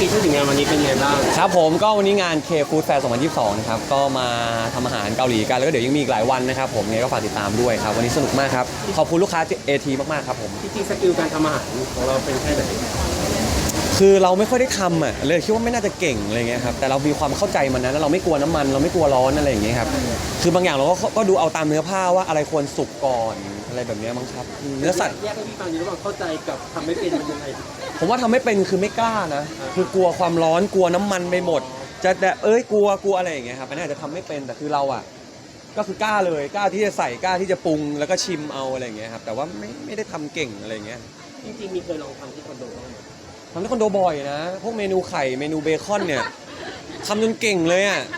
กีพูดถึงงานวันนี้เป็นไงบ้างครับผมก็วันนี้งาน K Food Fair 2022 นะครับ ก็มาทำอาหารเกาหลีกัน แล้วก็เดี๋ยวยังมีอีกหลายวันนะครับผมไงก็ฝากติดตามด้วยครับ วันนี้สนุกมากครับ ขอบคุณลูกค้า AT มาก ๆ ครับผม จริงๆสกิลการทำอาหารของเราเป็นแค่ไหนคือเราไม่ค่อยได้ทำอะเลยคิดว่าไม่น่าจะเก่งอะไรเงี้ยครับแต่เรามีความเข้าใจมันนะแล้วเราไม่กลัวน้ำมัน เราไม่กลัวร้อนอะไรอย่างเงี้ยครับคือบางอย่างเราก็ก็ดูเอาตามเนื้อผ้าว่าอะไรควรสุกก่อน อะไรแบบเนี้ยมั้งครับเนื้อสัตว์ แยกให้พี่ฟังอยู่ระหว่างเข้าใจกับทำไม่เป็นมันยังไงผมว่าทำไม่เป็นคือไม่กล้านะ คือกลัวความร้อนกลัวน้ำมันไปหมด จะแบบเอ้ยกลัวกลัวอะไรอย่างเงี้ยครับอันนี้อาจจะทำไม่เป็นแต่คือเราอะก็คือกล้าเลยกล้าที่จะใส่กล้าที่จะปรุงแล้วก็ชิมเอาอะไรอย่างเงี้ยครับแต่ว่าไม่ไม่ได้ทำเก่งอะไรอย่างเงี้ยจริงๆมีเคยลองทำที่คอนโดบ้างไหมทำที่คอนโดบ่อยนะ พวกเมนูไข่เมนูเบคอนเนี่ยทำจนเก่งเลยอะทำทานเอง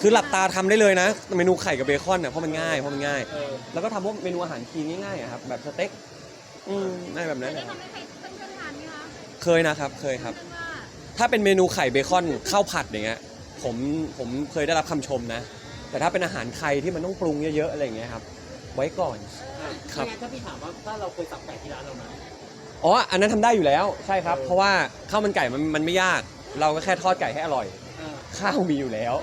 คือหลับตาทำได้เลยนะ เมนูไข่กับเบคอนเนี่ยเพราะมันง่ายเพราะมันง่าย เออแล้วก็ทำพวกเมนูอาหารคลีนง่ายๆอะครับแบบสเต็กอืมง่ายแบบนั้นได้นะทำให้ใครเพื่อนๆทานไหมคะเคยนะครับเคยครับ เพื่อนว่าถ้าเป็นเมนูไข่เบคอนข้าวผัดอย่างเงี้ยผมผมเคยได้รับคำชมนะ แต่ถ้าเป็นอาหารไทยที่มันต้องปรุงเยอะๆอะไรอย่างเงี้ยครับ ไว้ก่อนอะครับ ไม่งั้นถ้าพี่ถามว่าถ้าเราเคยสับไก่ที่ร้านเราไหม อ๋อ อันนั้นทำได้อยู่แล้วใช่ครับ เออ เพราะว่าข้าวมันไก่มันมันไม่ยาก เราก็แค่ทอดไก่ให้อร่อยเออ ข้าวมีอยู่แล้ว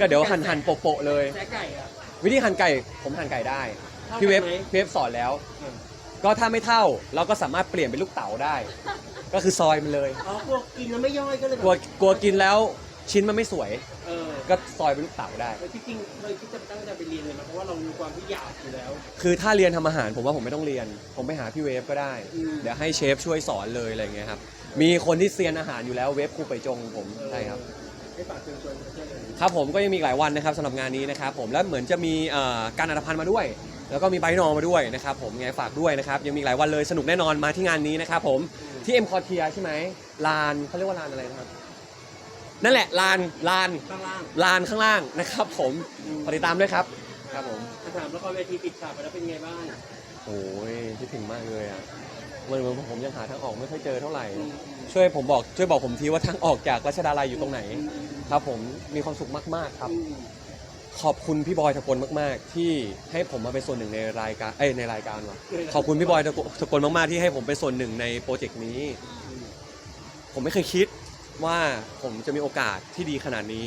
ก็เดี๋ยวหั่นหั่นโปะๆเลย แจ๊ไก่อะวิธีหั่นไก่ผมหั่นไก่ได้เท่ากันพี่เวฟไหม พี่เวฟสอนแล้ว เออก็ถ้าไม่เท่าเราก็สามารถเปลี่ยนเป็นลูกเต๋าได้ ก็คือซอยมันเลยอ๋อกลัวกินแล้วไม่ย่อยก็เลยแบบกลัวกลัวกินแล้วชิ้นมันไม่สวย เออก็ซอยเป็นลูกเต๋าได้แล้วที่จริงเคยคิดจะตั้งใจไปเรียนเลยไหมเพราะว่าเรามีความที่อยากอยู่แล้ว คือถ้าเรียนทำอาหารผมว่าผมไม่ต้องเรียน ผมไปหาพี่เวฟก็ได้ อืม เดี๋ยวให้เชฟช่วยสอนเลยอะไรอย่างเงี้ยครับ มีคนที่เซียนอาหารอยู่แล้วเวฟครูไปจงผมใช่ครับ ให้ฝากเชิญชวนเพื่อนๆเลยครับผมก็ยังมีอีกหลายวันนะครับสำหรับงานนี้นะครับผมแล้วเหมือนจะมีเอ่อการอัดพันธ์มาด้วย แล้วก็มีไบท์นอมาด้วยนะครับผมไงฝากด้วยนะครับยังมีอีกหลายวันเลยสนุกแน่นอนมาที่งานนี้นะครับผมที่เอ็มคอเทียใช่ไหมลานเขาเรียกว่าลานอะไรนะครับ นั่นแหละลานลานข้างล่างลานข้างล่างนะครับ ผมฝากติดตามด้วยครับ ครับผมถ้าถามละครเวทีปิดฉากไปแล้วเป็นไงบ้าง โอ้ยคิดถึงมากเลยอะเห มือนเหมือนผมยังหาทางออกไม่ค่อยเจอเท่าไหร่ ช่วยผมบอกช่วยบอกผมทีว่าทางออกจากรัชดาลัยอยู่ตรงไหน ครับผมมีความสุขมากๆครับ ขอบคุณพี่บอยทะกลมากๆ ที่ให้ผมมาเป็นส่วนหนึ่งในรายการเอ้ยในรายการว่ะขอบคุณพี่บอยทะกลทะกลมากๆที่ให้ผมเป็นส่วนหนึ่งในโปรเจกต์นี้ ผมไม่เคยคิดว่าผมจะมีโอกาสที่ดีขนาดนี้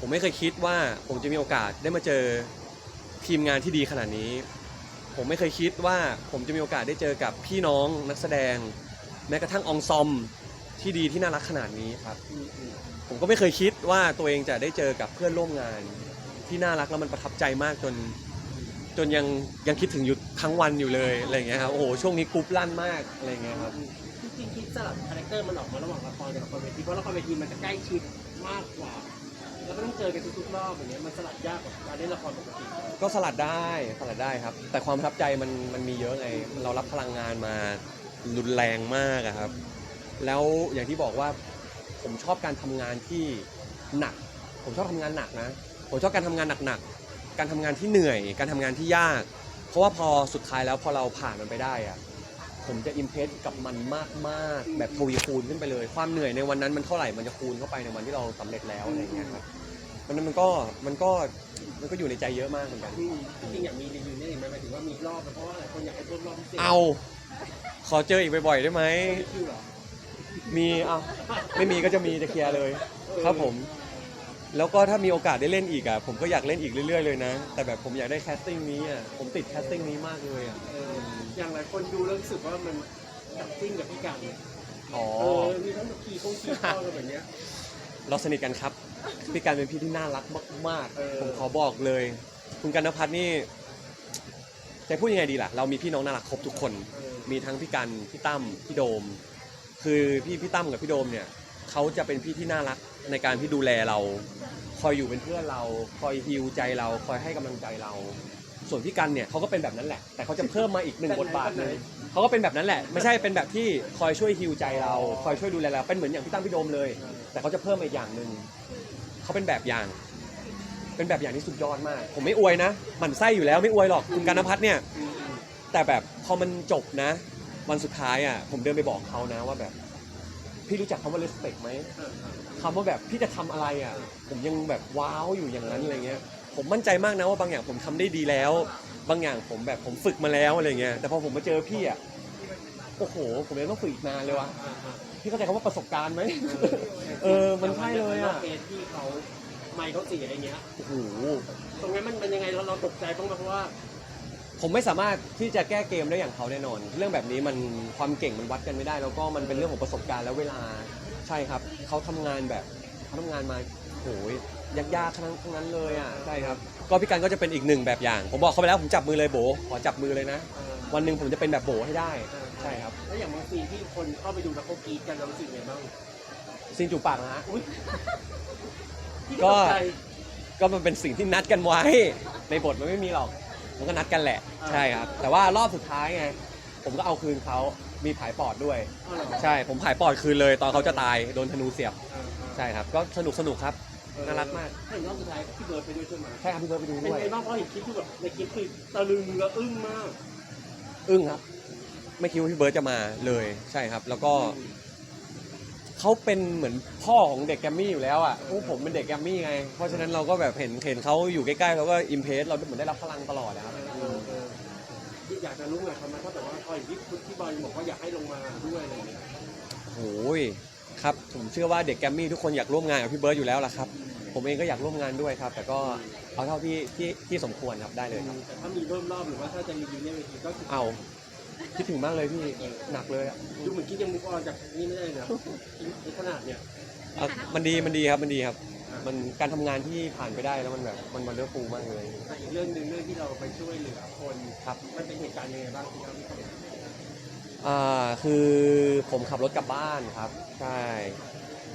ผมไม่เคยคิดว่าผมจะมีโอกาสได้มาเจอทีมงานที่ดีขนาดนี้ ผมไม่เคยคิดว่าผมจะมีโอกาสได้เจอกับพี่น้องนักแสดง แม้กระทั่งองซอมที่ดีที่น่ารักขนาดนี้ครับ ผมก็ไม่เคยคิดว่าตัวเองจะได้เจอกับเพื่อนร่วมงาน ที่น่ารักแล้วมันประทับใจมากจน จนยังยังคิดถึงอยู่ทั้งวันอยู่เลยอะไรอย่างเงี้ยครับโอ้โหช่วงนี้กรุ๊ปลั่นมากอะไรอย่างเงี้ยครับ จริงๆคิดสลับคาแรคเตอร์มันออกมาระหว่างละครกับละครเวทีเพราะละครเวทีมันจะใกล้ชิดมากกว่า แล้วก็ต้องเจอกันทุกๆรอบอย่างเงี้ยมันสลัดยากกว่าการเล่นละครปกติก็สลัดได้สลัดได้ครับ แต่ความประทับใจมันมันมีเยอะไงเรารับพลังงานมารุนแรงมากอะครับ แล้วอย่างที่บอกว่าผมชอบการทำงานที่หนัก ผมชอบทำงานหนักนะ ผมชอบการทำงานหนักๆการทำงานที่เหนื่อย การทำงานที่ยาก เพราะว่าพอสุดท้ายแล้วพอเราผ่านมันไปได้อะ ผมจะอิมเพรสกับมันมากๆ แบบทวีคูณขึ้นไปเลย ความเหนื่อยในวันนั้นมันเท่าไหร่มันจะคูณเข้าไปในวันที่เราสำเร็จแล้วอะไรอย่างเงี้ยครับมันนั้นมันก็มันก็มันก็อยู่ในใจเยอะมากเหมือนกันอืมจริงๆอยากมีรีวิวนี่ไหมหมายถึงว่ามีรอบนะเพราะว่าหลายคนอยากให้เพิ่มรอบพิเศษเอาขอเจออีกบ่อยๆได้ไหมไม่คิวเหรอมีเอาไม่มีก็จะมีจะเคลียร์เลย ครับผม แล้วก็ถ้ามีโอกาสได้เล่นอีกอะผมก็อยากเล่นอีกเรื่อยๆเลยนะ แต่แบบผมอยากได้แคสติ้งนี้อะผมติดแคสติ้งนี้มากเลยอะเอออย่างหลายคนดูแล้วรู้สึกว่ามันจับจิ้งกับพี่กันเนี่ยอ๋อ เออมีทั้งขี่คงขี่ข้อกันแบบเนี้ย เราสนิทกันครับ พี่การเป็นพี่ที่น่ารักมากเออ ๆ ผมขอบอกเลย คุณกันนพัฒน์นี่จะพูดยังไงดีล่ะ เรามีพี่น้องน่ารักครบทุกคน เออมีทั้งพี่กัน พี่ตั้ม พี่โดม คือพี่พี่ตั้มกับพี่โดมเนี่ยเขาจะเป็นพี่ที่น่ารักในการที่ดูแลเรา คอยอยู่เป็นเพื่อนเรา คอยฮิวใจเรา คอยให้กำลังใจเรา ส่วนพี่กันเนี่ยเขาก็เป็นแบบนั้นแหละ แต่เขาจะเพิ่มมาอีกหนึ่งบทบาทหนึงเขาก็เป็นแบบนั้นแหละ ไม่ใช่เป็นแบบที่คอยช่วยฮิวใจเรา คอยช่วยดูแลเรา เป็นเหมือนอย่างพี่ตั้มพี่โดมเลย แต่เขาจะเพิ่มมาอีกอย่างหนึ่งเขาเป็นแบบอย่าง เป็นแบบอย่างที่สุดยอดมาก ผมไม่อวยนะหมั่นไส้อยู่แล้วไม่อวยหรอกคุณกันนพัฒน์เนี่ย แต่แบบพอมันจบนะ วันสุดท้ายอะผมเดินไปบอกเขานะว่าแบบ พี่รู้จักคำว่า respect ไหมคำว่าแบบพี่จะทำอะไรอะ ผมยังแบบว้าวอยู่อย่างนั้นอะไรเงี้ย ผมมั่นใจมากนะว่าบางอย่างผมทำได้ดีแล้ว บางอย่างผมแบบผมฝึกมาแล้วอะไรเงี้ยแต่พอผมมาเจอพี่อะโอ้โห ผมยังต้องฝึกอีกนานเลยว่ะอ่าอ่าพี่เข้าใจคำว่าประสบการณ์ไหมเออมันใช่เลยอะเคสที่เขาไม่เขาเสียอย่างเงี้ยโอ้โหตรงนั้นมันเป็นยังไงเราเราตกใจบ้างไหมเพราะว่า ผมไม่สามารถที่จะแก้เกมได้อย่างเขาแน่นอน เรื่องแบบนี้มันความเก่งมันวัดกันไม่ได้ แล้วก็มันเป็นเรื่องของประสบการณ์และเวลาใช่ครับเขาทำงานแบบเขาทำงานมาโหยยากๆทั้งนั้นทั้งนั้นเลยอะใช่ครับก็พี่กันก็จะเป็นอีกหนึ่งแบบอย่าง ผมบอกเขาไปแล้วผมจับมือเลยโบขอจับมือเลยนะเอ่อวันหนึ่งผมจะเป็นแบบโบให้ได้เอ่อใช่ครับแล้วอย่างบางซีนที่คนเข้าไปดูแล้วเขากรีดกันเรารู้สึกไงบ้างซีนจูบปากนะฮะอุ้ยพี่ก็ตใจ ก็มันเป็นสิ่งที่นัดกันไว้ ในบทมันไม่มีหรอกมันก็นัดกันแหละ ใช่ครับ แต่ว่ารอบสุดท้ายไงผมก็เอาคืนเขามีผายปอดด้วย อ๋อเหรอ ใช่ ผมผายปอดคืนเลย ตอนเขาจะตายโดนธนูเสียบ เออเออใช่ครับ ก็สนุกสนุกครับ น่ารักมากถ้าเห็นรอบสุดท้ายพี่เบิร์ดไปด้วยใช่ไหมใช่ครับพี่เบิร์ดไปดูเป็นด้วยไงบ้างเพราะเห็นคลิปที่แบบในคลิปคือตะลึงและอึ้งมาก อึ้งครับ ไม่คิดว่าพี่เบิร์ดจะมาเลยใช่ครับ แล้วก็เขาเป็นเหมือนพ่อของเด็กแกรมมี่อยู่แล้วอะพวกผมเป็นเด็กแกรมมี่ไง เพราะฉะนั้นเราก็แบบเห็นเห็นเขาอยู่ใกล้ๆเราก็อิมเพรสเราเหมือนได้รับพลังตลอดนะครับเออเออที่อยากจะรู้ไงทำไมเขาแบบว่าพอเห็นที่พุทที่บอยบอกว่าอยากให้ลงมาด้วยอะไรอย่างเงี้ยโอ้ย ครับผมเชื่อว่าเด็กแกรมมี่ทุกคนอยากร่วมงานกับพี่เบิร์ดอยู่แล้วล่ะครับผมเองก็อยากร่วมงานด้วยครับ แต่ก็เอาเท่าที่ที่ที่สมควรครับได้เลยครับ แต่ถ้ามีเพิ่มรอบหรือว่าถ้าจะมียูเนี่ยเวทีก็คือเอาคิดถึงมากเลยพี่หนักเลยอะดูเหมือนคิดยังมุกออนจากนี่ไม่ได้นะในขนาดเนี้ยอะมันดีมันดีครับมันดีครับ มันการทำงานที่ผ่านไปได้แล้วมันแบบมันมันเลือฟูมากเลย แต่อีกเรื่องหนึ่งเรื่องที่เราไปช่วยเหลือคนครับมันเป็นเหตุการณ์ยังไงบ้างที่เราที่เขา อ่าคือผมขับรถกลับบ้านครับ ใช่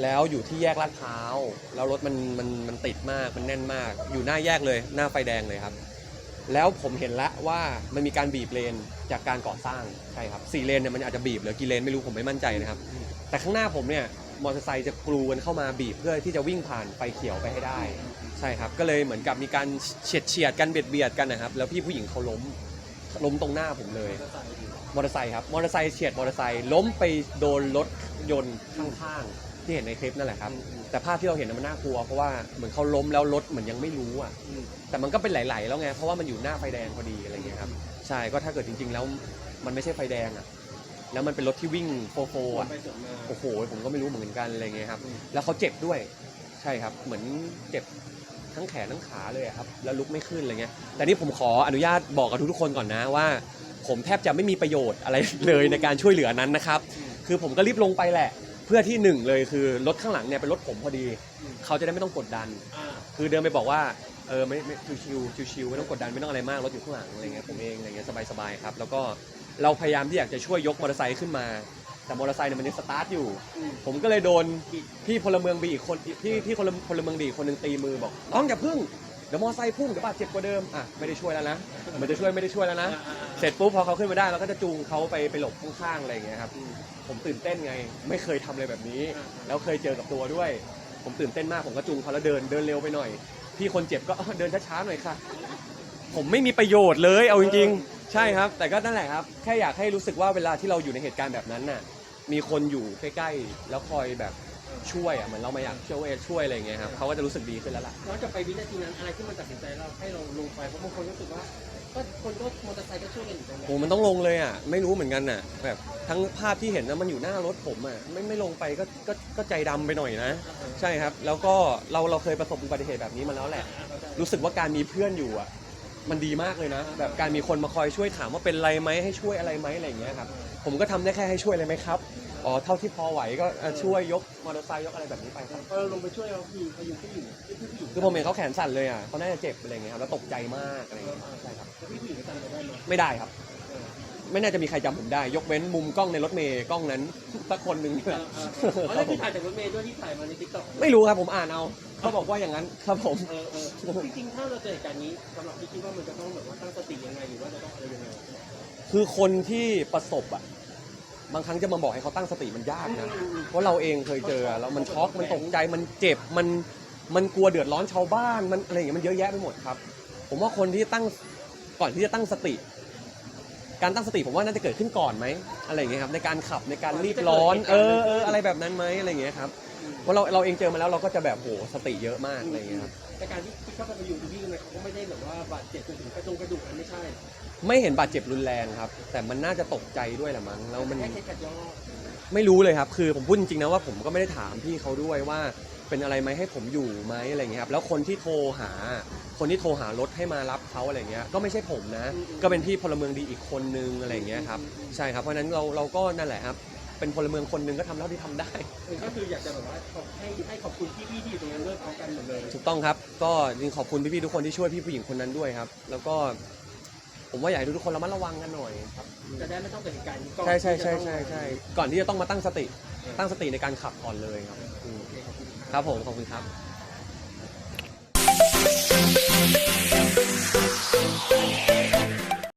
แล้วอยู่ที่แยกลาดพร้าว แล้วรถมันมันมันติดมาก มันแน่นมาก อยู่หน้าแยกเลย หน้าไฟแดงเลยครับ แล้วผมเห็นแล้วว่ามันมีการบีบเลนจากการก่อสร้าง ใช่ครับสี่เลนเนี่ยมันอาจจะบีบเหลือกี่เลนไม่รู้ผมไม่มั่นใจนะครับ แต่ข้างหน้าผมเนี่ยมอเตอร์ไซค์จะกรูกันเข้ามาบีบเพื่อที่จะวิ่งผ่านไฟเขียวไปให้ได้ ใช่ครับ ก็เลยเหมือนกับมีการเฉียดเฉียดกันเบียดเบียดกันนะครับ แล้วพี่ผู้หญิงเขาล้มล้มตรงหน้าผมเลย มอเตอร์ไซค์ครับ มอเตอร์ไซค์เฉียดมอเตอร์ไซค์ล้มไปโดนรถยนต์ข้างๆที่เห็นในคลิปนั่นแหละครับ แต่ภาพที่เราเห็นน่ะมันน่ากลัวเพราะว่าเหมือนเขาล้มแล้วรถเหมือนยังไม่รู้อะ อืม แต่มันก็เป็นไหลๆแล้วไง เพราะว่ามันอยู่หน้าไฟแดงพอดีอะไรเงี้ยครับ ใช่ ก็ถ้าเกิดจริง ๆ แล้วมันไม่ใช่ไฟแดงอะ แล้วมันเป็นรถที่วิ่งโฟโฟวนอะ ไปสวนมาโอ้โห ผมก็ไม่รู้เหมือนกันอะไรเงี้ยครับอืมแล้วเขาเจ็บด้วย ใช่ครับ เหมือนเจ็บทั้งแขนทั้งขาเลยอะครับ แล้วลุกไม่ขึ้นอะไรเงี้ย แต่นี่ผมขออนุญาตบอกกับทุกๆคนก่อนนะว่า ผมแทบจะไม่มีประโยชน์อะไรเลยในการช่วยเหลือนั้นนะครับ คือผมก็รีบลงไปแหละ เพื่อที่หนึ่งเลยคือรถข้างหลังเนี่ยเป็นรถผมพอดี เขาจะได้ไม่ต้องกดดัน คือเดินไปบอกว่าเออไม่ไม่ชิวชิวชิวไม่ต้องกดดันไม่ต้องอะไรมากรถอยู่ข้างหลังอะไรเงี้ยผมเองอะไรเงี้ยสบายๆครับ แล้วก็เราพยายามที่อยากจะช่วยยกมอเตอร์ไซค์ขึ้นมาแต่มอเตอร์ไซค์เนี่ยมันยังสตาร์ทอยู่ ผมก็เลยโดนพี่พลเมืองบีอีกคนพี่พี่พลพลเมืองดีอีกคนหนึ่งตีมือบอกน้องอย่าพึ่ง เดี๋ยวมอไซค์พุ่งเดี๋ยวบาดเจ็บกว่าเดิมอะไม่ได้ช่วยแล้วนะมันจะช่วยไม่ได้ช่วยแล้วนะเสร็จปุ๊บพอเขาขึ้นมาได้เราก็จะจูงเขาไปไปหลบข้างๆอะไรอย่างเงี้ยครับผมตื่นเต้นไง ไม่เคยทำอะไรแบบนี้ แล้วเคยเจอกับตัวด้วย ผมตื่นเต้นมากผมก็จูงเขาแล้วเดินเดินเร็วไปหน่อย พี่คนเจ็บก็เดินช้าๆหน่อยค่ะ ผมไม่มีประโยชน์เลยเอาจริงๆ ใช่ครับ แต่ก็นั่นแหละครับแค่อยากให้รู้สึกว่าเวลาที่เราอยู่ในเหตุการณ์แบบนั้นน่ะ มีคนอยู่ใกล้ๆแล้วคอยแบบ ช่วยอะเหมือนเรามาอยากช่วยช่วยอะไรอย่างเงี้ยครับเขาก็จะรู้สึกดีขึ้นแล้วล่ะ ย้อนกลับไปวินาทีนั้นอะไรที่มันตัดสินใจเราให้เราลงไปเพราะบางคนรู้สึกว่าก็คนก็มอเตอร์ไซค์ก็ช่วยกันอยู่ตรงนั้โอ้นมันต้องลงเลยอะไม่รู้เหมือนกันน่ะแบบทั้งภาพที่เห็นนะมันอยู่หน้ารถผมอะไม่ไม่ลงไปก็ก็ก็ใจดำไปหน่อยนะ ใช่ครับ แล้วก็เราเราเคยประสบอุบัติเหตุแบบนี้มาแล้วแหละ รู้สึกว่าการมีเพื่อนอยู่อะมันดีมากเลยนะ แบบการมีคนมาคอยช่วยถามว่าเป็นไรไหมให้ช่วยอะไรไหมอะไรอย่างเงี้ยครับผมก็ทำได้แค่ให้ช่วยเลยไหมครับ อ๋อเท่าที่พอไหวก็เอ่อช่วยยกมอเตอร์ไซค์ยกอะไรแบบนี้ไปครับ พอเราลงไปช่วยเราคือเขาอยู่ผู้หญิงพี่ผู้หญิงคือผมเห็นเขาแขนสั่นเลยอะเขาน่าจะเจ็บอะไรเงี้ยครับแล้วตกใจมากอะไรเงี้ยใช่ครับ แล้วพี่ผู้หญิงก็จำเราได้ไหมไม่ได้ครับเออไม่น่าจะมีใครจำผมได้ ยกเว้นมุมกล้องในรถเมย์กล้องนั้นสักคนหนึ่งเออเออเออแล้วที่ถ่ายจากรถเมล์ด้วยที่ถ่ายมาในทิกตอกไม่รู้ครับผมอ่านเอาเขาบอกว่าอย่างนั้นครับผม เออเออจริงๆถ้าเราเจอเหตุการณ์นี้สำหรับพี่คิดว่ามันจะต้องแบบว่าตั้งสติยังไงหรือว่าจะต้องอะไรยังไง คือคนที่ประสบอะ บางครั้งจะมาบอกให้เขาตั้งสติมันยากนะ เพราะเราเองเคยเจอแล้วมันช็อกมันตกใจมันเจ็บมันมันกลัวเดือดร้อนชาวบ้านมันอะไรอย่างเงี้ยมันเยอะแยะไปหมดครับ ผมว่าคนที่ตั้งก่อนที่จะตั้งสติ การตั้งสติผมว่าน่าจะเกิดขึ้นก่อนไหมอะไรอย่างเงี้ยครับในการขับในการรีบร้อน เออเอออะไรแบบนั้นไหมอะไรอย่างเงี้ยครับ เพราะเราเราเองเจอมาแล้วเราก็จะแบบโหสติเยอะมากอะไรอย่างเงี้ยครับ แต่การที่ที่เข้าไปอยู่ที่พี่เนี่ยเขาก็ไม่ได้แบบว่าบาดเจ็บจนถึงกระจงกระดูกอันไม่ใช่ไม่เห็นบาดเจ็บรุนแรงครับ แต่มันน่าจะตกใจด้วยแหละมั้งแล้วมัน แค่เคสกัดยอไม่รู้เลยครับ คือผมพูดจริงๆนะว่าผมก็ไม่ได้ถามพี่เขาด้วยว่าเป็นอะไรไหมให้ผมอยู่ไหมอะไรอย่างเงี้ยครับ แล้วคนที่โทรหา คนที่โทรหารถให้มารับเขาอะไรเงี้ย ก็ไม่ใช่ผมนะ ก็เป็นพี่พลเมืองดีอีกคนนึงอะไรอย่างเงี้ยครับ ใช่ครับ เพราะฉะนั้นเราเราก็นั่นแหละครับ เป็นพลเมืองคนหนึงก็ทำเท่าที่ทำได้เออก็คืออยากจะแบบว่าขอบให้ให้ขอบคุณพี่ๆที่อยู่ตรงนั้นด้วยพร้อมกันหมดเลยถูกต้องครับ ก็จริงขอบคุณพี่ๆทุกคนที่ช่วยพี่ผู้หญิงคนนั้นด้วยครับ แล้วก็ผมว่าอยากให้ทุกคนระมัดระวังกันหน่อยครับ จะได้ไม่ต้องเกิดเหตุการณ์นี้ก่อนใช่ใช่ใช่ที่จะใช่ต้องใช่ก่อนที่จะต้องมาตั้งสติ ตั้งสติในการขับก่อนเลยครับอืมโอเคขอบคุณครับผมขอบคุณครับ Thank